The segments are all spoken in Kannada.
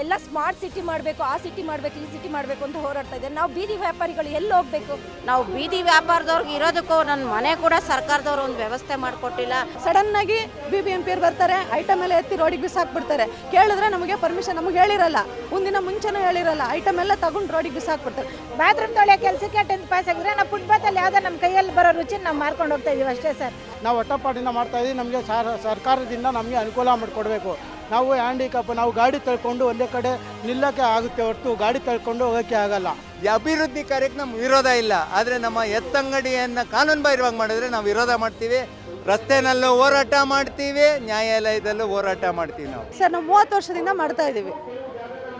ಎಲ್ಲ ಸ್ಮಾರ್ಟ್ ಸಿಟಿ ಮಾಡಬೇಕು ಆ ಸಿಟಿ ಮಾಡಬೇಕು ಈ ಸಿಟಿ ಮಾಡಬೇಕು ಅಂತ ಹೋರಾಡ್ತಾ ಇದ್ದಾರೆ. ನಾವು ಬೀದಿ ವ್ಯಾಪಾರಿಗಳು ಎಲ್ಲಿ ಹೋಗಬೇಕು? ನಾವು ಬೀದಿ ವ್ಯಾಪಾರದವ್ರಿಗೆ ಇರೋದಕ್ಕೂ ನನ್ನ ಮನೆ ಕೂಡ ಸರ್ಕಾರದವ್ರು ಒಂದು ವ್ಯವಸ್ಥೆ ಮಾಡಿಕೊಟ್ಟಿಲ್ಲ. ಸಡನ್ ಆಗಿ ಬಿ ಬಿ ಎಂ ಪಿ ಬರ್ತಾರೆ ಐಟಮ್ ಎಲ್ಲ ಎತ್ತಿ ರೋಡಿಗೆ ಬಿಸಾಕ್ಬಿಡ್ತಾರೆ. ಕೇಳಿದ್ರೆ ನಮಗೆ ಪರ್ಮಿಷನ್ ನಮಗೆ ಹೇಳಿರಲ್ಲ. ಒಂದಿನ ಮುಂಚೆನೂ ಹೇಳಿರಲ್ಲ ಐಟಮ್ ಎಲ್ಲ ತಗೊಂಡು ರೋಡಿಗೆ ಬಿಸಾಕ್ಬಿಡ್ತಾರೆ. ಬಾತ್ರೂಮ್ ತೊಳೆಯೋ ಕೆಲಸಕ್ಕೆ ಟೆಂತ್ ಪಾಸ್ ಆಗಿದ್ರೆ ನಾವು ಫುಟ್ಪಾತಲ್ಲಿ ಯಾವುದೋ ನಮ್ಮ ಕೈಯಲ್ಲಿ ಬರೋ ರುಚಿ ನಾವು ಮಾರ್ಕೊಂಡು ಹೋಗ್ತಾ ಇದೀವಿ ಅಷ್ಟೇ ಸರ್. ನಾವು ಒಟ್ಟಪಾಡಿನ ಮಾಡ್ತಾ ಇದೀವಿ ನಮಗೆ ಸರ್ಕಾರದಿಂದ ನಮಗೆ ಅನುಕೂಲ ಮಾಡಿಕೊಡ್ಬೇಕು. ನಾವು ಹ್ಯಾಂಡಿಕ್ಯಾಪ್ ನಾವು ಗಾಡಿ ತಳ್ಕೊಂಡು ಒಂದೇ ಕಡೆ ನಿಲ್ಲಕ್ಕೆ ಆಗುತ್ತೆ ಹೊರತು ಗಾಡಿ ತಳ್ಕೊಂಡು ಹೋಗೋಕ್ಕೆ ಆಗಲ್ಲ. ಈ ಅಭಿವೃದ್ಧಿ ಕಾರ್ಯಕ್ಕೆ ನಮ್ಗೆ ವಿರೋಧ ಇಲ್ಲ. ಆದರೆ ನಮ್ಮ ಎತ್ತಂಗಡಿಯನ್ನು ಕಾನೂನು ಬಾಹಿರವಾಗಿ ಮಾಡಿದ್ರೆ ನಾವು ವಿರೋಧ ಮಾಡ್ತೀವಿ. ರಸ್ತೆನಲ್ಲೂ ಹೋರಾಟ ಮಾಡ್ತೀವಿ ನ್ಯಾಯಾಲಯದಲ್ಲೂ ಹೋರಾಟ ಮಾಡ್ತೀವಿ ನಾವು. ಸರ್ ನಾವು ಮೂವತ್ತು ವರ್ಷದಿಂದ ಮಾಡ್ತಾ ಇದ್ದೀವಿ.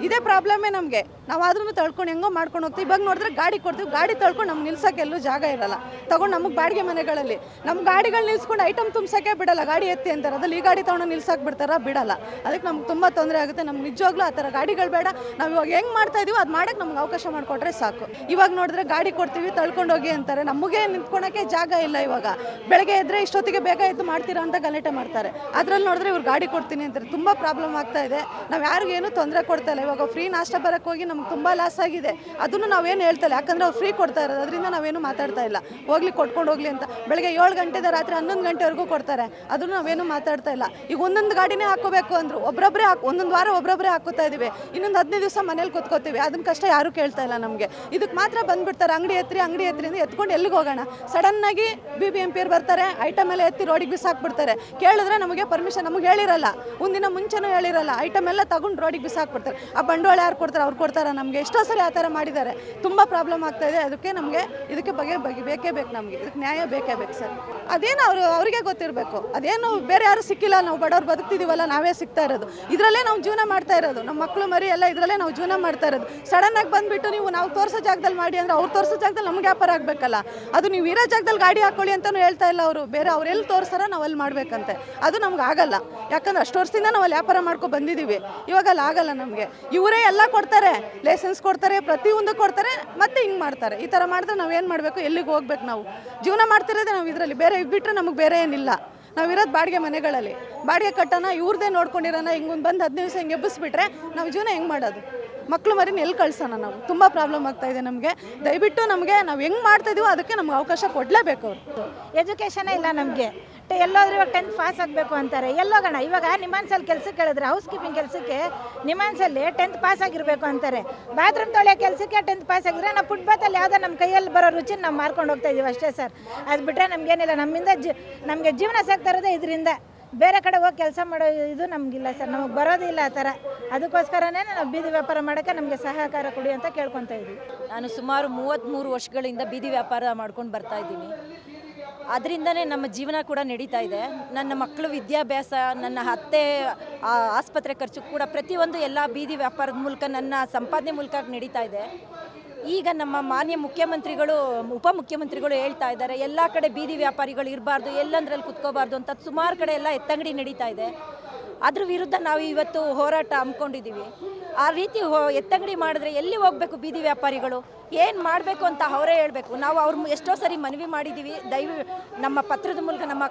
ಇದೇ ಪ್ರಾಬ್ಲಮ್ಮೇ ನಮಗೆ. ನಾವು ಆದ್ರೂ ತಳ್ಕೊಂಡು ಹೆಂಗೋ ಮಾಡ್ಕೊಂಡು ಹೋಗ್ತೀವಿ. ಇವಾಗ ನೋಡಿದ್ರೆ ಗಾಡಿ ಕೊಡ್ತೀವಿ. ಗಾಡಿ ತಳ್ಕೊಂಡು ನಮ್ಗೆ ನಿಲ್ಸಕ್ಕೆ ಎಲ್ಲೂ ಜಾಗ ಇರಲ್ಲ. ತಗೊಂಡು ನಮಗೆ ಬಾಡಿಗೆ ಮನೆಗಳಲ್ಲಿ. ನಮ್ಮ ಗಾಡಿಗಳು ನಿಲ್ಸ್ಕೊಂಡು ಐಟಮ್ ತುಂಬಿಸೋಕೆ ಬಿಡಲ್ಲ. ಗಾಡಿ ಎತ್ತಿ ಅಂತಾರೆ. ಅದ್ರಲ್ಲಿ ಈ ಗಾಡಿ ತಗೊಂಡು ನಿಲ್ಸಕ್ಕೆ ಬಿಡ್ತಾರ? ಬಿಡಲ್ಲ. ಅದಕ್ಕೆ ನಮ್ಗೆ ತುಂಬ ತೊಂದರೆ ಆಗುತ್ತೆ. ನಮ್ಗೆ ನಿಜವಾಗ್ಲೂ ಆ ಥರ ಗಾಡಿಗಳು ಬೇಡ. ನಾವು ಇವಾಗ ಹೆಂಗೆ ಮಾಡ್ತಾ ಇದೀವೋ ಅದು ಮಾಡೋಕೆ ನಮ್ಗೆ ಅವಕಾಶ ಮಾಡಿಕೊಟ್ರೆ ಸಾಕು. ಇವಾಗ ನೋಡಿದ್ರೆ ಗಾಡಿ ಕೊಡ್ತೀವಿ, ತಳ್ಕೊಂಡು ಹೋಗಿ ಅಂತಾರೆ. ನಮಗೆ ನಿಂತ್ಕೊಳಕ್ಕೆ ಜಾಗ ಇಲ್ಲ ಇವಾಗ. ಬೆಳಗ್ಗೆ ಎದ್ರೆ ಇಷ್ಟೊತ್ತಿಗೆ ಬೇಗ ಎದ್ದು ಮಾಡ್ತೀರಾ ಅಂತ ಗಲಾಟೆ ಮಾಡ್ತಾರೆ. ಅದ್ರಲ್ಲಿ ನೋಡಿದ್ರೆ ಇವ್ರು ಗಾಡಿ ಕೊಡ್ತೀನಿ ಅಂತಾರೆ. ತುಂಬ ಪ್ರಾಬ್ಲಮ್ ಆಗ್ತಾ ಇದೆ. ನಾವು ಯಾರಿಗೇನು ತೊಂದರೆ ಕೊಡ್ತಾ ಇಲ್ಲ. ಇವಾಗ ಫ್ರೀ ನಾಷ್ಟ ಬರಕ್ಕೆ ಹೋಗಿ ನಮ್ಗೆ ತುಂಬ ಲಾಸ್ ಆಗಿದೆ. ಅದನ್ನು ನಾವೇನು ಹೇಳ್ತಾಯಿಲ್ಲ ಯಾಕಂದರೆ ಅವ್ರು ಫ್ರೀ ಕೊಡ್ತಾ ಇರೋದು. ಅದರಿಂದ ನಾವೇನು ಮಾತಾಡ್ತಾ ಇಲ್ಲ. ಹೋಗ್ಲಿ, ಕೊಟ್ಕೊಂಡು ಹೋಗ್ಲಿ ಅಂತ. ಬೆಳಗ್ಗೆ ಏಳು ಗಂಟೆದ ರಾತ್ರಿ ಹನ್ನೊಂದು ಗಂಟೆವರೆಗೂ ಕೊಡ್ತಾರೆ. ಅದನ್ನು ನಾವೇನು ಮಾತಾಡ್ತಾ ಇಲ್ಲ. ಈಗ ಒಂದೊಂದು ಗಾಡಿನೇ ಹಾಕೋಬೇಕು ಅಂದ್ರು. ಒಬ್ಬೊಬ್ಬರೇ ಹಾಕಿ ಒಂದೊಂದು ವಾರ ಒಬ್ಬೊಬ್ಬರೇ ಹಾಕೋತಾ ಇದ್ದೀವಿ ಇನ್ನೊಂದು ಹದಿನೈದು ದಿವಸ ಮನೇಲಿ ಕೂತ್ಕೋತೀವಿ. ಅದನ್ನ ಕಷ್ಟ ಯಾರು ಕೇಳ್ತಾ ಇಲ್ಲ ನಮಗೆ. ಇದಕ್ಕೆ ಮಾತ್ರ ಬಂದ್ಬಿಡ್ತಾರೆ. ಅಂಗಡಿ ಎತ್ತಿರಿ ಅಂಗಡಿ ಅಂತ ಎತ್ಕೊಂಡು ಎಲ್ಲಿಗೆ ಹೋಗೋಣ? ಸಡನ್ ಆಗಿ ಬಿ ಬಿ ಎಂ ಪಿ ಬರ್ತಾರೆ. ಐಟಮ್ ಎಲ್ಲ ಎತ್ತಿ ರೋಡಿಗೆ ಬಿಸಾಕ್ಬಿಡ್ತಾರೆ. ಕೇಳಿದ್ರೆ ನಮಗೆ ಪರ್ಮಿಷನ್ ನಮಗೆ ಹೇಳಿರಲ್ಲ. ಒಂದಿನ ಮುಂಚೆನೂ ಹೇಳಿರಲ್ಲ. ಐಟಮ್ ಎಲ್ಲ ತಗೊಂಡು ರೋಡಿಗೆ ಬಿಸಾಕ್ಬಿಡ್ತಾರೆ. ಬಂಡವಾಳ ಯಾರು ಕೊಡ್ತಾರೆ ಅವ್ರು ಕೊಡ್ತಾರ. ನಮಗೆ ಎಷ್ಟೋ ಸರಿ ಆ ಥರ ಮಾಡಿದ್ದಾರೆ. ತುಂಬ ಪ್ರಾಬ್ಲಮ್ ಆಗ್ತಾ ಇದೆ. ಅದಕ್ಕೆ ನಮಗೆ ಇದಕ್ಕೆ ಬಗೆ ಬಗೆ ಬೇಕೇ ಬೇಕು ನಮಗೆ. ಇದಕ್ಕೆ ನ್ಯಾಯ ಬೇಕೇ ಬೇಕು ಸರ್. ಅದೇನು ಅವರು ಅವರಿಗೆ ಗೊತ್ತಿರಬೇಕು. ಅದೇನು ಬೇರೆ ಯಾರು ಸಿಕ್ಕಿಲ್ಲ. ನಾವು ಬಡವ್ರು ಬದುಕ್ತಿದೀವಲ್ಲ, ನಾವೇ ಸಿಗ್ತಾ ಇರೋದು. ಇದರಲ್ಲೇ ನಾವು ಜೀವನ ಮಾಡ್ತಾ ಇರೋದು. ನಮ್ಮ ಮಕ್ಕಳು ಮರಿ ಎಲ್ಲ ಇದರಲ್ಲೇ ನಾವು ಜೀವನ ಮಾಡ್ತಾ ಇರೋದು. ಸಡನ್ ಆಗಿ ಬಂದುಬಿಟ್ಟು ನೀವು ನಾವು ತೋರಿಸೋ ಜಾಗದಲ್ಲಿ ಮಾಡಿ ಅಂದರೆ ಅವ್ರು ತೋರಿಸೋ ಜಾಗದಲ್ಲಿ ನಮ್ಗೆ ವ್ಯಾಪಾರ ಆಗಬೇಕಲ್ಲ. ಅದು ನೀವು ಇರೋ ಜಾಗದಲ್ಲಿ ಗಾಡಿ ಹಾಕೊಳ್ಳಿ ಅಂತಲೂ ಹೇಳ್ತಾ ಇಲ್ಲ ಅವರು. ಬೇರೆ ಅವ್ರು ಎಲ್ಲಿ ತೋರಿಸ್ತಾರೋ ನಾವು ಅಲ್ಲಿ ಮಾಡಬೇಕಂತೆ. ಅದು ನಮ್ಗೆ ಆಗಲ್ಲ. ಯಾಕಂದ್ರೆ ಅಷ್ಟು ವರ್ಷದಿಂದ ನಾವು ಅಲ್ಲಿ ವ್ಯಾಪಾರ ಮಾಡ್ಕೊಂಡು ಬಂದಿದ್ದೀವಿ. ಇವಾಗ ಅಲ್ಲಿ ಆಗಲ್ಲ ನಮಗೆ. ಇವರೇ ಎಲ್ಲ ಕೊಡ್ತಾರೆ ಲೈಸೆನ್ಸ್ ಕೊಡ್ತಾರೆ, ಪ್ರತಿಯೊಂದು ಕೊಡ್ತಾರೆ, ಮತ್ತೆ ಹಿಂಗೆ ಮಾಡ್ತಾರೆ. ಈ ಥರ ಮಾಡಿದ್ರೆ ನಾವು ಏನು ಮಾಡಬೇಕು? ಎಲ್ಲಿಗೆ ಹೋಗ್ಬೇಕು ನಾವು? ಜೀವನ ಮಾಡ್ತಿರೋದೇ ನಾವು ಇದರಲ್ಲಿ. ಬೇರೆ ಬಿಟ್ಟರೆ ನಮಗೆ ಬೇರೆ ಏನಿಲ್ಲ. ನಾವು ಇರೋದು ಬಾಡಿಗೆ ಮನೆಗಳಲ್ಲಿ. ಬಾಡಿಗೆ ಕಟ್ಟೋಣ ಇವ್ರದ್ದೇ ನೋಡ್ಕೊಂಡಿರೋಣ, ಹಿಂಗೊಂದು ಬಂದು ಹದಿನೈದು ದಿವಸ ಹಿಂಗೆ ಎಬ್ಬಿಸ್ಬಿಟ್ರೆ ನಾವು ಜೀವನ ಹೆಂಗೆ ಮಾಡೋದು? ಮಕ್ಕಳು ಮರಿನ ಎಲ್ಲಿ ಕಳ್ಸೋಣ ನಾವು? ತುಂಬ ಪ್ರಾಬ್ಲಮ್ ಆಗ್ತಾ ಇದೆ ನಮಗೆ. ದಯವಿಟ್ಟು ನಮಗೆ ನಾವು ಹೆಂಗೆ ಮಾಡ್ತಾ ಇದೀವೋ ಅದಕ್ಕೆ ನಮ್ಗೆ ಅವಕಾಶ ಕೊಡಲೇಬೇಕು ಅವರು. ಎಜುಕೇಷನೇ ಇಲ್ಲ ನಮಗೆ. ಎಲ್ಲೋದ್ರೂ ಇವಾಗ ಟೆಂತ್ ಪಾಸ್ ಆಗಬೇಕು ಅಂತಾರೆ. ಎಲ್ಲೋಗೋಣ ಇವಾಗ ನಿಮಾನ್ಸಲ್ಲಿ ಕೆಲಸಕ್ಕೆ ಕೇಳಿದ್ರೆ ಹೌಸ್ ಕೀಪಿಂಗ್ ಕೆಲಸಕ್ಕೆ ನಿಮಾನ್ಸಲ್ಲಿ ಟೆಂತ್ ಪಾಸ್ ಆಗಿರಬೇಕು ಅಂತಾರೆ. ಬಾತ್ರೂಮ್ ತೊಳೆಯೋ ಕೆಲಸಕ್ಕೆ ಟೆಂತ್ ಪಾಸ್ ಆಗಿದ್ರೆ ನಾವು ಫುಟ್ಬಾತಲ್ಲಿ ಯಾವುದೋ ನಮ್ಮ ಕೈಯಲ್ಲಿ ಬರೋ ರುಚಿ ನಾವು ಮಾರ್ಕೊಂಡು ಹೋಗ್ತಾ ಇದೀವಿ ಅಷ್ಟೇ ಸರ್ ಅದು ಬಿಟ್ಟರೆ ನಮಗೇನಿಲ್ಲ. ನಮ್ಮಿಂದ ಜಿ, ನಮಗೆ ಜೀವನ ಸಾಗ್ತಾ ಇರೋದೇ ಇದರಿಂದ. ಬೇರೆ ಕಡೆ ಹೋಗಿ ಕೆಲಸ ಮಾಡೋ ಇದು ನಮಗಿಲ್ಲ ಸರ್ ನಮಗೆ ಬರೋದಿಲ್ಲ ಆ ಥರ. ಅದಕ್ಕೋಸ್ಕರನೇ ನಾವು ಬೀದಿ ವ್ಯಾಪಾರ ಮಾಡೋಕ್ಕೆ ನಮಗೆ ಸಹಕಾರ ಕೊಡಿ ಅಂತ ಕೇಳ್ಕೊತಾ ಇದ್ದೀವಿ ನಾನು ಸುಮಾರು ಮೂವತ್ತ್ಮೂರು ವರ್ಷಗಳಿಂದ ಬೀದಿ ವ್ಯಾಪಾರ ಮಾಡ್ಕೊಂಡು ಬರ್ತಾ ಇದ್ದೀನಿ. ಅದರಿಂದನೇ ನಮ್ಮ ಜೀವನ ಕೂಡ ನಡೀತಾ ಇದೆ. ನನ್ನ ಮಕ್ಕಳು ವಿದ್ಯಾಭ್ಯಾಸ, ನನ್ನ ಅತ್ತೆ ಆಸ್ಪತ್ರೆ ಖರ್ಚು ಕೂಡ ಪ್ರತಿಯೊಂದು ಎಲ್ಲ ಬೀದಿ ವ್ಯಾಪಾರದ ಮೂಲಕ ನನ್ನ ಸಂಪಾದನೆ ಮೂಲಕ ನಡೀತಾ ಇದೆ. ಈಗ ನಮ್ಮ ಮಾನ್ಯ ಮುಖ್ಯಮಂತ್ರಿಗಳು, ಉಪಮುಖ್ಯಮಂತ್ರಿಗಳು ಹೇಳ್ತಾ ಇದ್ದಾರೆ, ಎಲ್ಲ ಕಡೆ ಬೀದಿ ವ್ಯಾಪಾರಿಗಳು ಇರಬಾರ್ದು, ಎಲ್ಲಂದ್ರಲ್ಲಿ ಕುತ್ಕೋಬಾರ್ದು ಅಂತ ಸುಮಾರು ಕಡೆ ಎಲ್ಲ ಎತ್ತಂಗಡಿ ನಡೀತಾ ಇದೆ. ಅದ್ರ ವಿರುದ್ಧ ನಾವು ಇವತ್ತು ಹೋರಾಟ ಹಮ್ಮಿಕೊಂಡಿದ್ದೀವಿ. ಆ ರೀತಿ ಎತ್ತಂಗಡಿ ಮಾಡಿದ್ರೆ ಎಲ್ಲಿ ಹೋಗಬೇಕು ಬೀದಿ ವ್ಯಾಪಾರಿಗಳು? ಏನು ಮಾಡಬೇಕು ಅಂತ ಅವರೇ ಹೇಳಬೇಕು. ನಾವು ಅವ್ರ ಎಷ್ಟೋ ಸರಿ ಮನವಿ ಮಾಡಿದ್ದೀವಿ ದಯವಿ ನಮ್ಮ ಪತ್ರದ ಮೂಲಕ ನಮ್ಮ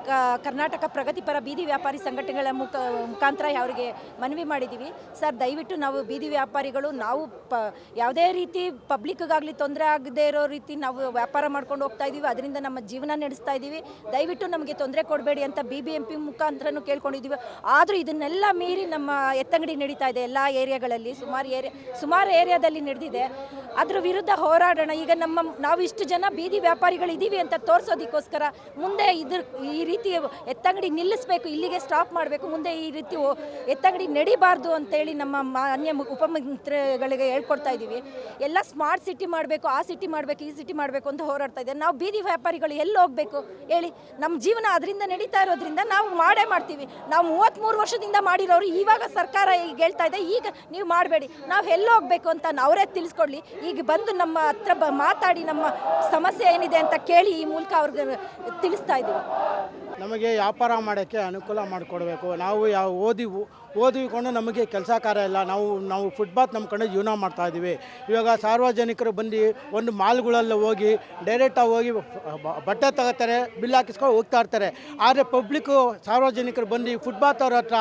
ಕರ್ನಾಟಕ ಪ್ರಗತಿಪರ ಬೀದಿ ವ್ಯಾಪಾರಿ ಸಂಘಟನೆಗಳ ಮುಖ ಮುಖಾಂತರ ಅವರಿಗೆ ಮನವಿ ಮಾಡಿದ್ದೀವಿ ಸರ್, ದಯವಿಟ್ಟು ನಾವು ಬೀದಿ ವ್ಯಾಪಾರಿಗಳು, ನಾವು ಪ ಯಾವುದೇ ರೀತಿ ಪಬ್ಲಿಕ್ಗಾಗಲಿ ತೊಂದರೆ ಆಗದೇ ಇರೋ ರೀತಿ ನಾವು ವ್ಯಾಪಾರ ಮಾಡ್ಕೊಂಡು ಹೋಗ್ತಾ ಇದ್ದೀವಿ ಅದರಿಂದ ನಮ್ಮ ಜೀವನ ನಡೆಸ್ತಾ ಇದ್ದೀವಿ ದಯವಿಟ್ಟು ನಮಗೆ ತೊಂದರೆ ಕೊಡಬೇಡಿ ಅಂತ ಬಿ ಬಿ ಎಂ ಪಿ ಮುಖಾಂತರನೂ ಕೇಳ್ಕೊಂಡಿದ್ದೀವಿ ಆದರೂ ಇದನ್ನೆಲ್ಲ ಮೀರಿ ನಮ್ಮ ಎತ್ತಂಗಡಿ ನಡೀತಾ ಇದೆ ಎಲ್ಲ ಏರಿಯಾಗಳಲ್ಲಿ. ಸುಮಾರು ಏರಿಯಾ ಸುಮಾರು ಏರಿಯಾದಲ್ಲಿ ನಡೆದಿದೆ. ಅದ್ರ ವಿರುದ್ಧ ಹೋರಾಡೋಣ. ಈಗ ನಮ್ಮ, ನಾವು ಇಷ್ಟು ಜನ ಬೀದಿ ವ್ಯಾಪಾರಿಗಳು ಇದ್ದೀವಿ ಅಂತ ತೋರಿಸೋದಕ್ಕೋಸ್ಕರ ಮುಂದೆ ಇದ್ರ, ಈ ರೀತಿ ಎತ್ತಂಗಡಿ ನಿಲ್ಲಿಸಬೇಕು, ಇಲ್ಲಿಗೆ ಸ್ಟಾಪ್ ಮಾಡಬೇಕು, ಮುಂದೆ ಈ ರೀತಿ ಎತ್ತಂಗಡಿ ನಡಿಬಾರ್ದು ಅಂತೇಳಿ ನಮ್ಮ ಮಾನ್ಯ ಉಪಮಂತ್ರಿಗಳಿಗೆ ಹೇಳ್ಕೊಡ್ತಾ ಇದ್ದೀವಿ. ಎಲ್ಲ ಸ್ಮಾರ್ಟ್ ಸಿಟಿ ಮಾಡಬೇಕು, ಆ ಸಿಟಿ ಮಾಡಬೇಕು, ಈ ಸಿಟಿ ಮಾಡಬೇಕು ಅಂತ ಹೋರಾಡ್ತಾ ಇದ್ದಾರೆ. ನಾವು ಬೀದಿ ವ್ಯಾಪಾರಿಗಳು ಎಲ್ಲಿ ಹೋಗಬೇಕು ಹೇಳಿ? ನಮ್ಮ ಜೀವನ ಅದರಿಂದ ನಡೀತಾ ಇರೋದ್ರಿಂದ ನಾವು ಮಾಡೇ ಮಾಡ್ತೀವಿ. ನಾವು ಮೂವತ್ತ್ಮೂರು ವರ್ಷದಿಂದ ಮಾಡಿರೋರು ಇವಾಗ ಸರ್ಕಾರ ಈಗ ಹೇಳ್ತಾ ಇದೆ, ಈಗ ನೀವು ಮಾಡಬೇಡಿ. ನಾವು ಎಲ್ಲಿ ಹೋಗಬೇಕು ಅಂತ ಅವರೇ ತಿಳಿಸ್ಕೊಡ್ಲಿ. ಈಗ ಬಂದು ನಮ್ಮ ಹತ್ರ ಬ ಮಾತಾಡಿ ನಮ್ಮ ಸಮಸ್ಯೆ ಏನಿದೆ ಅಂತ ಕೇಳಿ ಈ ಮೂಲಕ ಅವ್ರಿಗೆ ತಿಳಿಸ್ತಾ ಇದ್ದೀವಿ. ನಮಗೆ ವ್ಯಾಪಾರ ಮಾಡೋಕ್ಕೆ ಅನುಕೂಲ ಮಾಡಿಕೊಡ್ಬೇಕು. ನಾವು ಯಾವ ಓದಿ ಓದಿಕೊಂಡು ನಮಗೆ ಕೆಲಸ ಕಾರ್ಯ ಇಲ್ಲ. ನಾವು ನಾವು ಫುಟ್ಪಾತ್ ನಂಬ್ಕೊಂಡು ಜೀವನ ಮಾಡ್ತಾ ಇದ್ದೀವಿ. ಇವಾಗ ಸಾರ್ವಜನಿಕರು ಬಂದು ಒಂದು ಮಾಲ್ಗಳಲ್ಲಿ ಹೋಗಿ ಡೈರೆಕ್ಟಾಗಿ ಹೋಗಿ ಬಟ್ಟೆ ತಗೋತಾರೆ ಬಿಲ್ ಹಾಕಿಸ್ಕೊಂಡು ಹೋಗ್ತಾ ಇರ್ತಾರೆ. ಆದರೆ ಪಬ್ಲಿಕ್ಕು ಸಾರ್ವಜನಿಕರು ಬಂದು ಫುಟ್ಪಾತ್ ಅವ್ರ ಹತ್ರ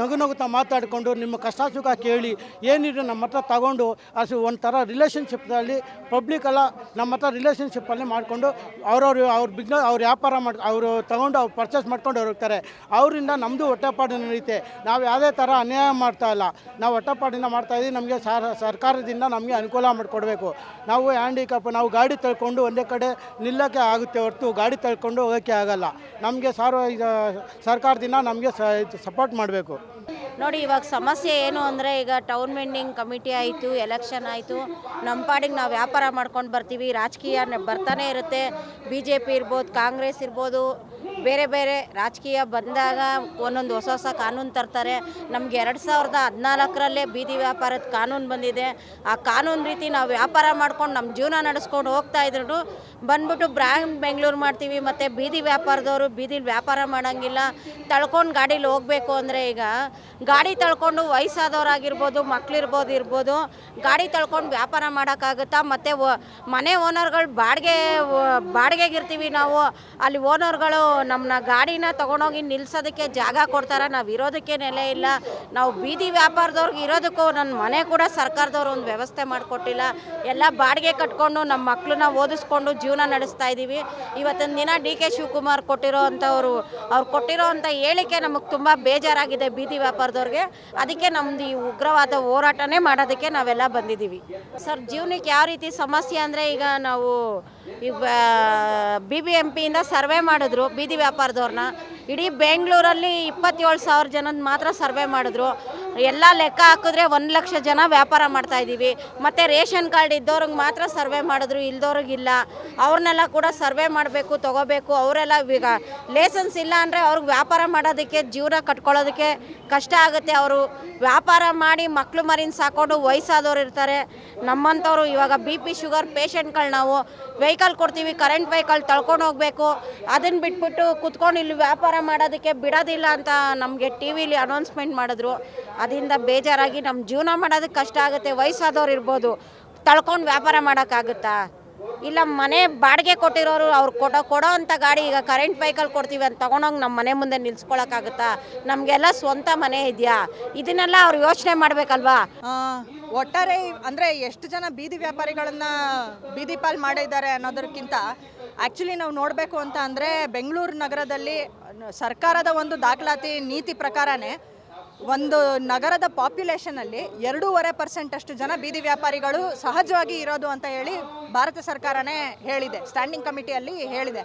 ನಗು ನಗುತ್ತಾ ಮಾತಾಡಿಕೊಂಡು ನಿಮ್ಮ ಕಷ್ಟ ಸುಖ ಕೇಳಿ ಏನಿದ್ರು ನಮ್ಮ ಹತ್ರ ತಗೊಂಡು ಅದು ಒಂಥರ ರಿಲೇಷನ್ಶಿಪ್ನಲ್ಲಿ ಪಬ್ಲಿಕ್ ಎಲ್ಲ ನಮ್ಮ ಹತ್ರ ರಿಲೇಷನ್ಶಿಪ್ಪಲ್ಲಿ ಮಾಡಿಕೊಂಡು ಅವ್ರವ್ರು ಅವ್ರ ಬಿಗ್ನ ಅವ್ರು ವ್ಯಾಪಾರ ಮಾಡಿ ಅವರು ತಗೊಂಡು ಅವ್ರು ಪರ್ಚೇಸ್ ಮಾಡ್ಕೊಂಡು ಹೋಗ್ತಾರೆ. ಅವರಿಂದ ನಮ್ಮದು ಹೊಟ್ಟೆಪಾಡು ನಡೆಯುತ್ತೆ ನಾವು ಯಾವುದೇ ಥರ ಅನ್ಯಾಯ ಮಾಡ್ತಾ ಇಲ್ಲ. ನಾವು ಹೊಟ್ಟೆಪಾಡಿಂದ ಮಾಡ್ತಾ ಇದ್ದೀವಿ, ನಮಗೆ ಸರ್ಕಾರದಿಂದ ನಮಗೆ ಅನುಕೂಲ ಮಾಡಿಕೊಡ್ಬೇಕು. ನಾವು ಹ್ಯಾಂಡಿಕ್ಯಾಪ್ ನಾವು ಗಾಡಿ ತಳ್ಕೊಂಡು ಒಂದೇ ಕಡೆ ನಿಲ್ಲಕ್ಕೆ ಆಗುತ್ತೆ ಹೊರತು ಗಾಡಿ ತಳ್ಕೊಂಡು ಹೋಗೋಕ್ಕೆ ಆಗಲ್ಲ. ನಮಗೆ ಸಾರ್ವ ಸರ್ಕಾರದಿಂದ ನಮಗೆ ಸಪೋರ್ಟ್ ಮಾಡಬೇಕು. ನೋಡಿ, ಇವಾಗ ಸಮಸ್ಯೆ ಏನು ಅಂದರೆ ಈಗ ಟೌನ್ ಮೆಂಡಿಂಗ್ ಕಮಿಟಿ ಆಯಿತು ಎಲೆಕ್ಷನ್ ಆಯಿತು. ನಮ್ಮ ಪಾಡಿಗೆ ನಾವು ವ್ಯಾಪಾರ ಮಾಡ್ಕೊಂಡು ಬರ್ತೀವಿ. ರಾಜಕೀಯ ಬರ್ತಾನೆ ಇರುತ್ತೆ. ಬಿ ಜೆ ಪಿ ಇರ್ಬೋದು, ಕಾಂಗ್ರೆಸ್ ಇರ್ಬೋದು ಬೇರೆ ಬೇರೆ ರಾಜಕೀಯ ಬಂದಾಗ ಒಂದೊಂದು ಹೊಸ ಹೊಸ ಕಾನೂನು ತರ್ತಾರೆ. ನಮ್ಗೆ ಎರಡು ಸಾವಿರದ ಹದಿನಾಲ್ಕರಲ್ಲೇ ಬೀದಿ ವ್ಯಾಪಾರದ ಕಾನೂನು ಬಂದಿದೆ. ಆ ಕಾನೂನು ರೀತಿ ನಾವು ವ್ಯಾಪಾರ ಮಾಡ್ಕೊಂಡು ನಮ್ಮ ಜೀವನ ನಡೆಸ್ಕೊಂಡು ಹೋಗ್ತಾ ಇದ್ರು ಬಂದ್ಬಿಟ್ಟು ಬ್ರ್ಯಾಂಡ್ ಬೆಂಗಳೂರು ಮಾಡ್ತೀವಿ. ಮತ್ತು ಬೀದಿ ವ್ಯಾಪಾರದವರು ಬೀದಿಲಿ ವ್ಯಾಪಾರ ಮಾಡೋಂಗಿಲ್ಲ. ತಳ್ಕೊಂಡು ಗಾಡೀಲಿ ಹೋಗಬೇಕು ಅಂದರೆ ಈಗ ಗಾಡಿ ತಳ್ಕೊಂಡು ವಯಸ್ಸಾದವರಾಗಿರ್ಬೋದು, ಮಕ್ಳಿರ್ಬೋದು ಇರ್ಬೋದು, ಗಾಡಿ ತಳ್ಕೊಂಡು ವ್ಯಾಪಾರ ಮಾಡೋಕ್ಕಾಗುತ್ತಾ? ಮತ್ತು ಮನೆ ಓನರ್ಗಳು ಬಾಡಿಗೆ ಬಾಡಿಗೆಗೆ ಇರ್ತೀವಿ ನಾವು. ಅಲ್ಲಿ ಓನರ್ಗಳು ನಮ್ಮನ್ನ ಗಾಡಿನ ತೊಗೊಂಡೋಗಿ ನಿಲ್ಸೋದಕ್ಕೆ ಜಾಗ ಕೊಡ್ತಾರೆ, ನಾವು ಇರೋದಕ್ಕೆ ನೆಲೆ ಇಲ್ಲ. ನಾವು ಬೀದಿ ವ್ಯಾಪಾರದವ್ರಿಗೆ ಇರೋದಕ್ಕೂ ನನ್ನ ಮನೆ ಕೂಡ ಸರ್ಕಾರದವ್ರು ಒಂದು ವ್ಯವಸ್ಥೆ ಮಾಡಿಕೊಟ್ಟಿಲ್ಲ. ಎಲ್ಲ ಬಾಡಿಗೆ ಕಟ್ಕೊಂಡು ನಮ್ಮ ಮಕ್ಕಳನ್ನ ಓದಿಸ್ಕೊಂಡು ಜೀವನ ನಡೆಸ್ತಾ ಇದ್ದೀವಿ ಇವತ್ತಿನ ದಿನ ಡಿ ಕೆ ಶಿವಕುಮಾರ್ ಕೊಟ್ಟಿರೋ ಅಂಥವ್ರು ಅವ್ರು ಕೊಟ್ಟಿರೋ ಅಂಥ ಹೇಳಿಕೆ ನಮಗೆ ತುಂಬ ಬೇಜಾರಾಗಿದೆ ಬೀದಿ ವ್ಯಾಪಾರದವ್ರಿಗೆ. ಅದಕ್ಕೆ ನಮ್ಮದು ಈ ಉಗ್ರವಾದ ಹೋರಾಟನೇ ಮಾಡೋದಕ್ಕೆ ನಾವೆಲ್ಲ ಬಂದಿದ್ದೀವಿ ಸರ್ ಜೀವನಕ್ಕೆ ಯಾವ ರೀತಿ ಸಮಸ್ಯೆ ಅಂದರೆ ಈಗ ನಾವು ಈಗ ಬಿ ಬಿ ಎಂ ಪಿಯಿಂದ ಸರ್ವೆ ಮಾಡಿದ್ರು. ಬೀದಿ ವ್ಯಾಪಾರದವ್ರನ್ನ. ಇಡೀ ಬೆಂಗಳೂರಲ್ಲಿ ಇಪ್ಪತ್ತೇಳು ಸಾವಿರ ಜನದ ಮಾತ್ರ ಸರ್ವೆ ಮಾಡಿದ್ರು. ಎಲ್ಲ ಲೆಕ್ಕ ಹಾಕಿದ್ರೆ ಒಂದು ಲಕ್ಷ ಜನ ವ್ಯಾಪಾರ ಮಾಡ್ತಾ ಇದ್ದೀವಿ ಮತ್ತು ರೇಷನ್ ಕಾರ್ಡ್ ಇದ್ದವ್ರಿಗೆ ಮಾತ್ರ ಸರ್ವೆ ಮಾಡಿದ್ರು ಇಲ್ದವ್ರಿಗಿಲ್ಲ ಅವ್ರನ್ನೆಲ್ಲ ಕೂಡ ಸರ್ವೆ ಮಾಡಬೇಕು, ತಗೋಬೇಕು. ಅವರೆಲ್ಲ ಈಗ ಲೇಸನ್ಸ್ ಇಲ್ಲ ಅಂದರೆ ಅವ್ರಿಗೆ ವ್ಯಾಪಾರ ಮಾಡೋದಕ್ಕೆ ಜೀವನ ಕಟ್ಕೊಳ್ಳೋದಕ್ಕೆ ಕಷ್ಟ ಆಗುತ್ತೆ ಅವರು. ವ್ಯಾಪಾರ ಮಾಡಿ ಮಕ್ಕಳು ಮರಿನ ಸಾಕೊಂಡು ವಯಸ್ಸಾದವ್ರು ಇರ್ತಾರೆ. ನಮ್ಮಂಥವ್ರು ಇವಾಗ ಬಿ ಪಿ ಶುಗರ್ ಪೇಷಂಟ್ಗಳು ನಾವು. ವೆಹಿಕಲ್ ಕೊಡ್ತೀವಿ ಕರೆಂಟ್ ವೆಹಿಕಲ್ ತಳ್ಕೊಂಡು ಹೋಗಬೇಕು. ಅದನ್ನು ಬಿಟ್ಬಿಟ್ಟು ಕುತ್ಕೊಂಡು ಇಲ್ಲಿ ವ್ಯಾಪಾರ ಮಾಡೋದಕ್ಕೆ ಬಿಡೋದಿಲ್ಲ ಅಂತ ನಮಗೆ ಟಿ ವಿಲಿ ಅನೌನ್ಸ್ಮೆಂಟ್ ಮಾಡಿದ್ರು. ಅದರಿಂದ ಬೇಜಾರಾಗಿ ನಮ್ಮ ಜೀವನ ಮಾಡೋದಕ್ಕೆ ಕಷ್ಟ ಆಗುತ್ತೆ, ವಯಸ್ಸಾದವ್ರು ಇರ್ಬೋದು. ತಳ್ಕೊಂಡು ವ್ಯಾಪಾರ ಮಾಡೋಕ್ಕಾಗುತ್ತಾ? ಇಲ್ಲ ಮನೆ ಬಾಡಿಗೆ ಕೊಟ್ಟಿರೋರು ಅವ್ರು ಕೊಡೋ ಕೊಡೋ ಅಂಥ ಗಾಡಿ ಈಗ ಕರೆಂಟ್ ವೆಹಿಕಲ್ ಕೊಡ್ತೀವಿ ಅಂತ ತೊಗೊಂಡೋಗಿ ನಮ್ಮ ಮನೆ ಮುಂದೆ ನಿಲ್ಸ್ಕೊಳಕ್ಕಾಗುತ್ತಾ? ನಮಗೆಲ್ಲ ಸ್ವಂತ ಮನೆ ಇದೆಯಾ? ಇದನ್ನೆಲ್ಲ ಅವ್ರು ಯೋಚನೆ ಮಾಡಬೇಕಲ್ವಾ? ಒಟ್ಟಾರೆ ಅಂದರೆ ಎಷ್ಟು ಜನ ಬೀದಿ ವ್ಯಾಪಾರಿಗಳನ್ನ ಬೀದಿ ಪಾಲ್ ಮಾಡಿದ್ದಾರೆ ಅನ್ನೋದಕ್ಕಿಂತ ಆ್ಯಕ್ಚುಲಿ ನಾವು ನೋಡಬೇಕು ಅಂತ ಅಂದರೆ ಬೆಂಗಳೂರು ನಗರದಲ್ಲಿ ಸರ್ಕಾರದ ಒಂದು ದಾಖಲಾತಿ ನೀತಿ ಪ್ರಕಾರನೇ ಒಂದು ನಗರದ ಪಾಪ್ಯುಲೇಷನಲ್ಲಿ ಎರಡೂವರೆ ಪರ್ಸೆಂಟ್ ಅಷ್ಟು ಜನ ಬೀದಿ ವ್ಯಾಪಾರಿಗಳು ಸಹಜವಾಗಿ ಇರೋದು ಅಂತ ಹೇಳಿ ಭಾರತ ಸರ್ಕಾರನೇ ಹೇಳಿದೆ. ಸ್ಟ್ಯಾಂಡಿಂಗ್ ಕಮಿಟಿಯಲ್ಲಿ ಹೇಳಿದೆ.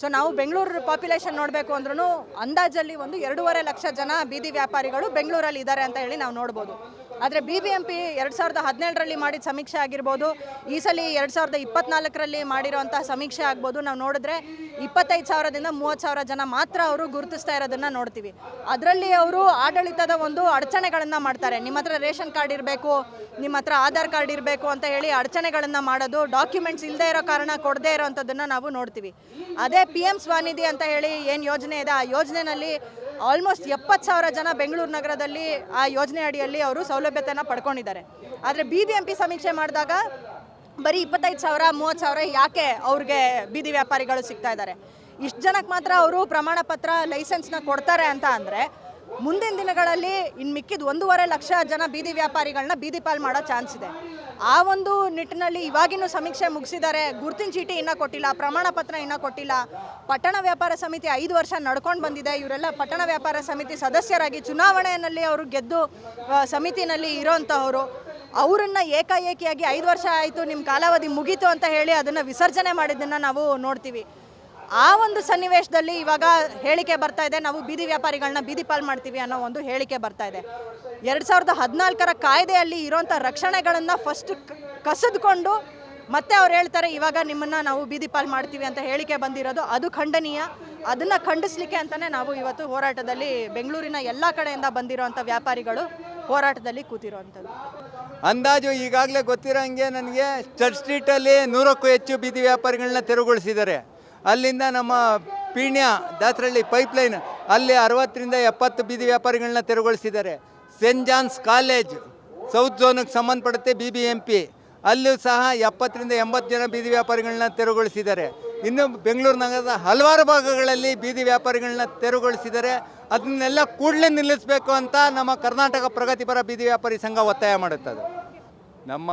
ಸೊ ನಾವು ಬೆಂಗಳೂರು ಪಾಪ್ಯುಲೇಷನ್ ನೋಡಬೇಕು ಅಂದ್ರೂ ಅಂದಾಜಲ್ಲಿ ಒಂದು ಎರಡೂವರೆ ಲಕ್ಷ ಜನ ಬೀದಿ ವ್ಯಾಪಾರಿಗಳು ಬೆಂಗಳೂರಲ್ಲಿ ಇದ್ದಾರೆ ಅಂತ ಹೇಳಿ ನಾವು ನೋಡ್ಬೋದು. ಆದರೆ ಬಿ ಬಿ ಎಂ ಪಿ ಎರಡು ಸಾವಿರದ ಹದಿನೇಳರಲ್ಲಿ ಮಾಡಿದ ಸಮೀಕ್ಷೆ ಆಗಿರ್ಬೋದು, ಈ ಸಲ ಎರಡು ಸಾವಿರದ ಇಪ್ಪತ್ನಾಲ್ಕರಲ್ಲಿ ಮಾಡಿರೋಂಥ ಸಮೀಕ್ಷೆ ಆಗ್ಬೋದು. ನಾವು ನೋಡಿದ್ರೆ ಇಪ್ಪತ್ತೈದು ಸಾವಿರದಿಂದ ಮೂವತ್ತು ಸಾವಿರ ಜನ ಮಾತ್ರ ಅವರು ಗುರುತಿಸ್ತಾ ಇರೋದನ್ನು ನೋಡ್ತೀವಿ. ಅದರಲ್ಲಿ ಅವರು ಆಡಳಿತದ ಒಂದು ಅಡಚಣೆಗಳನ್ನು ಮಾಡ್ತಾರೆ. ನಿಮ್ಮ ಹತ್ರ ರೇಷನ್ ಕಾರ್ಡ್ ಇರಬೇಕು, ನಿಮ್ಮ ಹತ್ರ ಆಧಾರ್ ಕಾರ್ಡ್ ಇರಬೇಕು ಅಂತ ಹೇಳಿ ಅಡಚಣೆಗಳನ್ನು ಮಾಡೋದು, ಡಾಕ್ಯುಮೆಂಟ್ಸ್ ಇಲ್ಲದೆ ಇರೋ ಕಾರಣ ಕೊಡದೇ ಇರೋವಂಥದ್ದನ್ನು ನಾವು ನೋಡ್ತೀವಿ. ಅದೇ ಪಿ ಎಂ ಸ್ವಾನಿಧಿ ಅಂತ ಹೇಳಿ ಏನು ಯೋಜನೆ ಇದೆ, ಆ ಯೋಜನೆಯಲ್ಲಿ ಆಲ್ಮೋಸ್ಟ್ ಎಪ್ಪತ್ತು ಸಾವಿರ ಜನ ಬೆಂಗಳೂರು ನಗರದಲ್ಲಿ ಆ ಯೋಜನೆ ಅಡಿಯಲ್ಲಿ ಅವರು ಸೌಲಭ್ಯತೆಯನ್ನು ಪಡ್ಕೊಂಡಿದ್ದಾರೆ. ಆದರೆ ಬಿ ಬಿ ಎಂ ಪಿ ಸಮೀಕ್ಷೆ ಮಾಡಿದಾಗ ಬರೀ ಇಪ್ಪತ್ತೈದು ಸಾವಿರ, ಮೂವತ್ತು ಸಾವಿರ ಯಾಕೆ ಅವ್ರಿಗೆ ಬೀದಿ ವ್ಯಾಪಾರಿಗಳು ಸಿಗ್ತಾ ಇದ್ದಾರೆ? ಇಷ್ಟು ಜನಕ್ಕೆ ಮಾತ್ರ ಅವರು ಪ್ರಮಾಣ ಪತ್ರ ಲೈಸೆನ್ಸ್ನ ಕೊಡ್ತಾರೆ ಅಂತ ಅಂದರೆ ಮುಂದಿನ ದಿನಗಳಲ್ಲಿ ಇನ್ನು ಮಿಕ್ಕಿದ ಒಂದೂವರೆ ಲಕ್ಷ ಜನ ಬೀದಿ ವ್ಯಾಪಾರಿಗಳನ್ನ ಬೀದಿ ಪಾಲ್ ಮಾಡೋ ಚಾನ್ಸ್ ಇದೆ. ಆ ಒಂದು ನಿಟ್ಟಿನಲ್ಲಿ ಇವಾಗಿನೂ ಸಮೀಕ್ಷೆ ಮುಗಿಸಿದ್ದಾರೆ. ಗುರುತಿನ ಚೀಟಿ ಇನ್ನೂ ಕೊಟ್ಟಿಲ್ಲ, ಪ್ರಮಾಣ ಪತ್ರ ಇನ್ನೂ ಕೊಟ್ಟಿಲ್ಲ. ಪಟ್ಟಣ ವ್ಯಾಪಾರ ಸಮಿತಿ ಐದು ವರ್ಷ ನಡ್ಕೊಂಡು ಬಂದಿದೆ. ಇವರೆಲ್ಲ ಪಟ್ಟಣ ವ್ಯಾಪಾರ ಸಮಿತಿ ಸದಸ್ಯರಾಗಿ ಚುನಾವಣೆಯಲ್ಲಿ ಅವರು ಗೆದ್ದು ಸಮಿತಿನಲ್ಲಿ ಇರೋಂಥವ್ರು. ಅವರನ್ನು ಏಕಾಏಕಿಯಾಗಿ ಐದು ವರ್ಷ ಆಯಿತು ನಿಮ್ಮ ಕಾಲಾವಧಿ ಮುಗೀತು ಅಂತ ಹೇಳಿ ಅದನ್ನು ವಿಸರ್ಜನೆ ಮಾಡಿದ್ದನ್ನು ನಾವು ನೋಡ್ತೀವಿ. ಆ ಒಂದು ಸನ್ನಿವೇಶದಲ್ಲಿ ಇವಾಗ ಹೇಳಿಕೆ ಬರ್ತಾ ಇದೆ, ನಾವು ಬೀದಿ ವ್ಯಾಪಾರಿಗಳನ್ನ ಬೀದಿ ಪಾಲ್ ಮಾಡ್ತೀವಿ ಅನ್ನೋ ಒಂದು ಹೇಳಿಕೆ ಬರ್ತಾ ಇದೆ. ಎರಡು ಸಾವಿರದ ಹದಿನಾಲ್ಕರ ಕಾಯ್ದೆಯಲ್ಲಿ ಇರೋಂಥ ರಕ್ಷಣೆಗಳನ್ನು ಫಸ್ಟ್ ಕಸಿದ್ಕೊಂಡು ಮತ್ತೆ ಅವ್ರು ಹೇಳ್ತಾರೆ, ಇವಾಗ ನಿಮ್ಮನ್ನು ನಾವು ಬೀದಿ ಪಾಲ್ ಮಾಡ್ತೀವಿ ಅಂತ ಹೇಳಿಕೆ ಬಂದಿರೋದು, ಅದು ಖಂಡನೀಯ. ಅದನ್ನು ಖಂಡಿಸ್ಲಿಕ್ಕೆ ಅಂತಲೇ ನಾವು ಇವತ್ತು ಹೋರಾಟದಲ್ಲಿ ಬೆಂಗಳೂರಿನ ಎಲ್ಲ ಕಡೆಯಿಂದ ಬಂದಿರುವಂತ ವ್ಯಾಪಾರಿಗಳು ಹೋರಾಟದಲ್ಲಿ ಕೂತಿರುವಂಥದ್ದು ಅಂದಾಜು ಈಗಾಗಲೇ ಗೊತ್ತಿರೋ ಹಾಗೆ ನನಗೆ ಚರ್ಚ್ ಸ್ಟ್ರೀಟಲ್ಲಿ ನೂರಕ್ಕೂ ಹೆಚ್ಚು ಬೀದಿ ವ್ಯಾಪಾರಿಗಳನ್ನ ತೆರವುಗೊಳಿಸಿದ್ದಾರೆ. ಅಲ್ಲಿಂದ ನಮ್ಮ ಪೀಣ್ಯ ದಾಸರಳ್ಳಿ ಪೈಪ್ಲೈನ್ ಅಲ್ಲಿ ಅರವತ್ತರಿಂದ ಎಪ್ಪತ್ತು ಬೀದಿ ವ್ಯಾಪಾರಿಗಳನ್ನ ತೆರವುಗೊಳಿಸಿದ್ದಾರೆ. ಸೆಂಟ್ ಜಾನ್ಸ್ ಕಾಲೇಜ್, ಸೌತ್ ಝೋನಿಗೆ ಸಂಬಂಧಪಡುತ್ತೆ ಬಿ ಬಿ ಎಂ ಪಿ ಅಲ್ಲೂ ಸಹ ಎಪ್ಪತ್ತರಿಂದ ಎಂಬತ್ತು ಜನ ಬೀದಿ ವ್ಯಾಪಾರಿಗಳನ್ನ ತೆರವುಗೊಳಿಸಿದ್ದಾರೆ. ಇನ್ನು ಬೆಂಗಳೂರು ನಗರದ ಹಲವಾರು ಭಾಗಗಳಲ್ಲಿ ಬೀದಿ ವ್ಯಾಪಾರಿಗಳನ್ನ ತೆರವುಗೊಳಿಸಿದ್ದಾರೆ. ಅದನ್ನೆಲ್ಲ ಕೂಡಲೇ ನಿಲ್ಲಿಸಬೇಕು ಅಂತ ನಮ್ಮ ಕರ್ನಾಟಕ ಪ್ರಗತಿಪರ ಬೀದಿ ವ್ಯಾಪಾರಿ ಸಂಘ ಒತ್ತಾಯ ಮಾಡುತ್ತದೆ. ನಮ್ಮ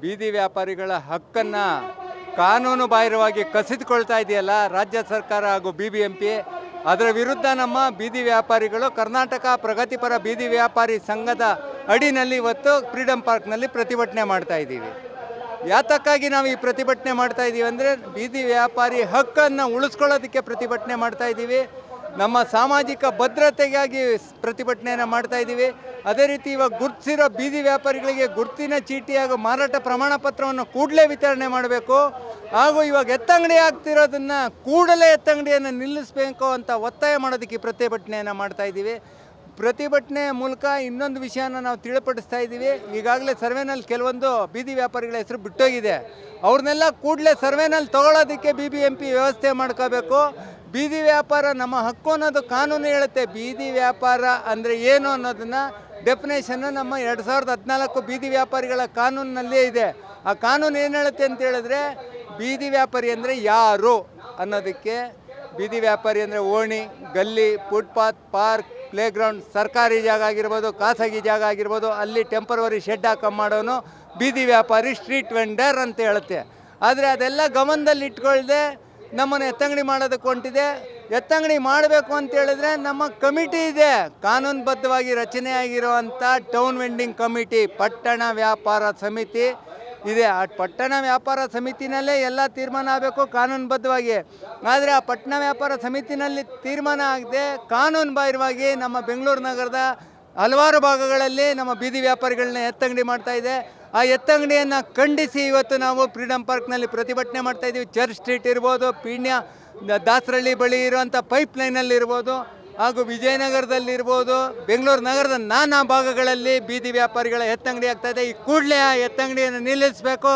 ಬೀದಿ ವ್ಯಾಪಾರಿಗಳ ಹಕ್ಕನ್ನು ಕಾನೂನು ಬಾಹಿರವಾಗಿ ಕಸಿದುಕೊಳ್ತಾ ಇದೆಯಲ್ಲ, ರಾಜ್ಯ ಸರ್ಕಾರ ಹಾಗೂ ಬಿ ಬಿ ಎಂ ಅದರ ವಿರುದ್ಧ ನಮ್ಮ ಬೀದಿ ವ್ಯಾಪಾರಿಗಳು, ಕರ್ನಾಟಕ ಪ್ರಗತಿಪರ ಬೀದಿ ವ್ಯಾಪಾರಿ ಸಂಘದ ಅಡಿನಲ್ಲಿ ಇವತ್ತು ಫ್ರೀಡಮ್ ಪಾರ್ಕ್ನಲ್ಲಿ ಪ್ರತಿಭಟನೆ ಮಾಡ್ತಾ ಇದ್ದೀವಿ. ಯಾತಕ್ಕಾಗಿ ನಾವು ಈ ಪ್ರತಿಭಟನೆ ಮಾಡ್ತಾ ಇದ್ದೀವಿ ಅಂದರೆ, ಬೀದಿ ವ್ಯಾಪಾರಿ ಹಕ್ಕನ್ನು ಉಳಿಸ್ಕೊಳ್ಳೋದಕ್ಕೆ ಪ್ರತಿಭಟನೆ ಮಾಡ್ತಾ ಇದ್ದೀವಿ ನಮ್ಮ ಸಾಮಾಜಿಕ ಭದ್ರತೆಗಾಗಿ ಪ್ರತಿಭಟನೆಯನ್ನು ಮಾಡ್ತಾ ಇದ್ದೀವಿ. ಅದೇ ರೀತಿ ಇವಾಗ ಗುರ್ತಿಸಿರೋ ಬೀದಿ ವ್ಯಾಪಾರಿಗಳಿಗೆ ಗುರ್ತಿನ ಚೀಟಿ ಹಾಗೂ ಮಾರಾಟ ಪ್ರಮಾಣ ಪತ್ರವನ್ನು ಕೂಡಲೇ ವಿತರಣೆ ಮಾಡಬೇಕು. ಹಾಗೂ ಇವಾಗ ಎತ್ತಂಗಡಿ ಆಗ್ತಿರೋದನ್ನು ಕೂಡಲೇ ಎತ್ತಂಗಡಿಯನ್ನು ನಿಲ್ಲಿಸಬೇಕು ಅಂತ ಒತ್ತಾಯ ಮಾಡೋದಕ್ಕೆ ಪ್ರತಿಭಟನೆಯನ್ನು ಮಾಡ್ತಾ ಇದ್ದೀವಿ. ಪ್ರತಿಭಟನೆ ಮೂಲಕ ಇನ್ನೊಂದು ವಿಷಯನ ನಾವು ತಿಳಿಪಡಿಸ್ತಾ ಇದ್ದೀವಿ. ಈಗಾಗಲೇ ಸರ್ವೆನಲ್ಲಿ ಕೆಲವೊಂದು ಬೀದಿ ವ್ಯಾಪಾರಿಗಳ ಹೆಸರು ಬಿಟ್ಟೋಗಿದೆ. ಅವ್ರನ್ನೆಲ್ಲ ಕೂಡಲೇ ಸರ್ವೆನಲ್ಲಿ ತಗೊಳ್ಳೋದಕ್ಕೆ ಬಿ ಬಿ ಎಂ ಪಿ ವ್ಯವಸ್ಥೆ ಮಾಡ್ಕೋಬೇಕು. ಬೀದಿ ವ್ಯಾಪಾರ ನಮ್ಮ ಹಕ್ಕು ಅನ್ನೋದು ಕಾನೂನು ಹೇಳುತ್ತೆ. ಬೀದಿ ವ್ಯಾಪಾರ ಅಂದರೆ ಏನು ಅನ್ನೋದನ್ನು ಡೆಫಿನೇಷನ್ನು ನಮ್ಮ ಎರಡು ಸಾವಿರದ ಹದಿನಾಲ್ಕು ಬೀದಿ ವ್ಯಾಪಾರಿಗಳ ಕಾನೂನಿನಲ್ಲೇ ಇದೆ. ಆ ಕಾನೂನು ಏನು ಹೇಳುತ್ತೆ ಅಂತ ಹೇಳಿದ್ರೆ ಬೀದಿ ವ್ಯಾಪಾರಿ ಅಂದರೆ ಯಾರು ಅನ್ನೋದಕ್ಕೆ ಬೀದಿ ವ್ಯಾಪಾರಿ ಅಂದರೆ ಓಣಿ, ಗಲ್ಲಿ, ಫುಟ್ಪಾತ್, ಪಾರ್ಕ್, ಪ್ಲೇಗ್ರೌಂಡ್, ಸರ್ಕಾರಿ ಜಾಗ ಆಗಿರ್ಬೋದು, ಖಾಸಗಿ ಜಾಗ ಆಗಿರ್ಬೋದು, ಅಲ್ಲಿ ಟೆಂಪರವರಿ ಶೆಡ್ ಹಾಕೊಂಡ್ ಮಾಡೋನು ಬೀದಿ ವ್ಯಾಪಾರಿ ಸ್ಟ್ರೀಟ್ ವೆಂಡರ್ ಅಂತ ಹೇಳುತ್ತೆ. ಆದರೆ ಅದೆಲ್ಲ ಗಮನದಲ್ಲಿ ಇಟ್ಕೊಳ್ದೆ ನಮ್ಮನ್ನು ಎತ್ತಂಗಡಿ ಮಾಡೋದಕ್ಕೆ ಹೊಂಟಿದೆ. ಎತ್ತಂಗಡಿ ಮಾಡಬೇಕು ಅಂತ ಹೇಳಿದ್ರೆ ನಮ್ಮ ಕಮಿಟಿ ಇದೆ. ಕಾನೂನುಬದ್ಧವಾಗಿ ರಚನೆಯಾಗಿರುವಂಥ ಟೌನ್ ವೆಂಡಿಂಗ್ ಕಮಿಟಿ ಪಟ್ಟಣ ವ್ಯಾಪಾರ ಸಮಿತಿ ಇದೆ. ಆ ಪಟ್ಟಣ ವ್ಯಾಪಾರ ಸಮಿತಿನಲ್ಲೇ ಎಲ್ಲ ತೀರ್ಮಾನ ಆಗಬೇಕು ಕಾನೂನುಬದ್ಧವಾಗಿ. ಆದರೆ ಆ ಪಟ್ಟಣ ವ್ಯಾಪಾರ ಸಮಿತಿನಲ್ಲಿ ತೀರ್ಮಾನ ಆಗದೆ ಕಾನೂನು ಬಾಹಿರವಾಗಿ ನಮ್ಮ ಬೆಂಗಳೂರು ನಗರದ ಹಲವಾರು ಭಾಗಗಳಲ್ಲಿ ನಮ್ಮ ಬೀದಿ ವ್ಯಾಪಾರಿಗಳನ್ನ ಎತ್ತಂಗಡಿ ಮಾಡ್ತಾ ಇದೆ. ಆ ಎತ್ತಂಗಡಿಯನ್ನು ಖಂಡಿಸಿ ಇವತ್ತು ನಾವು ಫ್ರೀಡಮ್ ಪಾರ್ಕ್ನಲ್ಲಿ ಪ್ರತಿಭಟನೆ ಮಾಡ್ತಾ ಇದ್ದೀವಿ. ಚರ್ಚ್ ಸ್ಟ್ರೀಟ್ ಇರ್ಬೋದು, ಪೀಣ್ಯ, ದಾಸರಳ್ಳಿ ಬಳಿ ಇರುವಂಥ ಪೈಪ್ ಲೈನಲ್ಲಿ ಇರ್ಬೋದು, ಹಾಗೂ ವಿಜಯನಗರದಲ್ಲಿರ್ಬೋದು ಬೆಂಗಳೂರು ನಗರದ ನಾನಾ ಭಾಗಗಳಲ್ಲಿ ಬೀದಿ ವ್ಯಾಪಾರಿಗಳ ಎತ್ತಂಗಡಿ ಆಗ್ತಾ ಇದೆ. ಈ ಕೂಡಲೇ ಆ ಎತ್ತಂಗಡಿಯನ್ನು ನಿಲ್ಲಿಸಬೇಕು.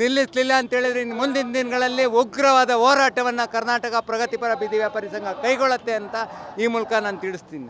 ನಿಲ್ಲಿಸಲಿಲ್ಲ ಅಂತ ಹೇಳಿದ್ರೆ ಇನ್ನು ಮುಂದಿನ ದಿನಗಳಲ್ಲಿ ಉಗ್ರವಾದ ಹೋರಾಟವನ್ನು ಕರ್ನಾಟಕ ಪ್ರಗತಿಪರ ಬೀದಿ ವ್ಯಾಪಾರಿ ಸಂಘ ಕೈಗೊಳ್ಳುತ್ತೆ ಅಂತ ಈ ಮೂಲಕ ನಾನು ತಿಳಿಸ್ತೀನಿ.